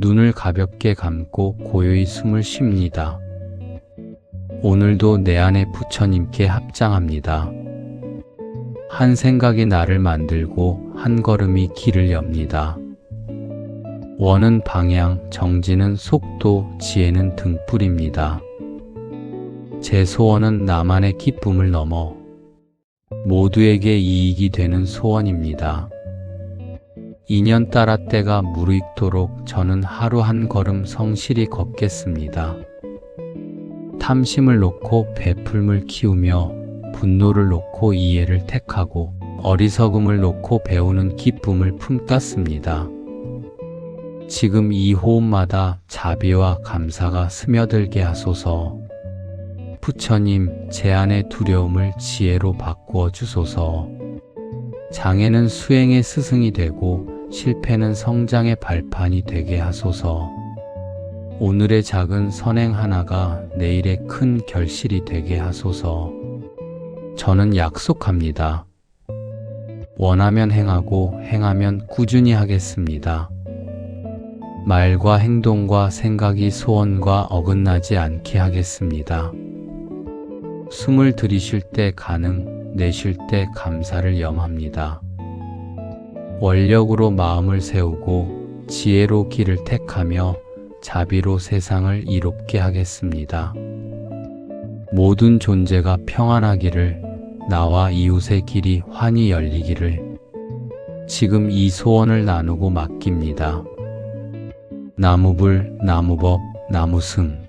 눈을 가볍게 감고 고요히 숨을 쉽니다. 오늘도 내 안에 부처님께 합장합니다. 한 생각이 나를 만들고 한 걸음이 길을 엽니다. 원은 방향, 정지는 속도, 지혜는 등불입니다. 제 소원은 나만의 기쁨을 넘어 모두에게 이익이 되는 소원입니다. 인연 따라 때가 무르익도록 저는 하루 한 걸음 성실히 걷겠습니다. 탐심을 놓고 베풀물 키우며 분노를 놓고 이해를 택하고 어리석음을 놓고 배우는 기쁨을 품겠습니다. 지금 이 호흡마다 자비와 감사가 스며들게 하소서. 부처님, 제 안의 두려움을 지혜로 바꾸어 주소서. 장애는 수행의 스승이 되고 실패는 성장의 발판이 되게 하소서. 오늘의 작은 선행 하나가 내일의 큰 결실이 되게 하소서. 저는 약속합니다. 원하면 행하고 행하면 꾸준히 하겠습니다. 말과 행동과 생각이 소원과 어긋나지 않게 하겠습니다. 숨을 들이쉴 때 가능, 내쉴 때 감사를 염합니다. 원력으로 마음을 세우고 지혜로 길을 택하며 자비로 세상을 이롭게 하겠습니다. 모든 존재가 평안하기를 나와 이웃의 길이 환히 열리기를 지금 이 소원을 나누고 맡깁니다. 나무불, 나무법, 나무승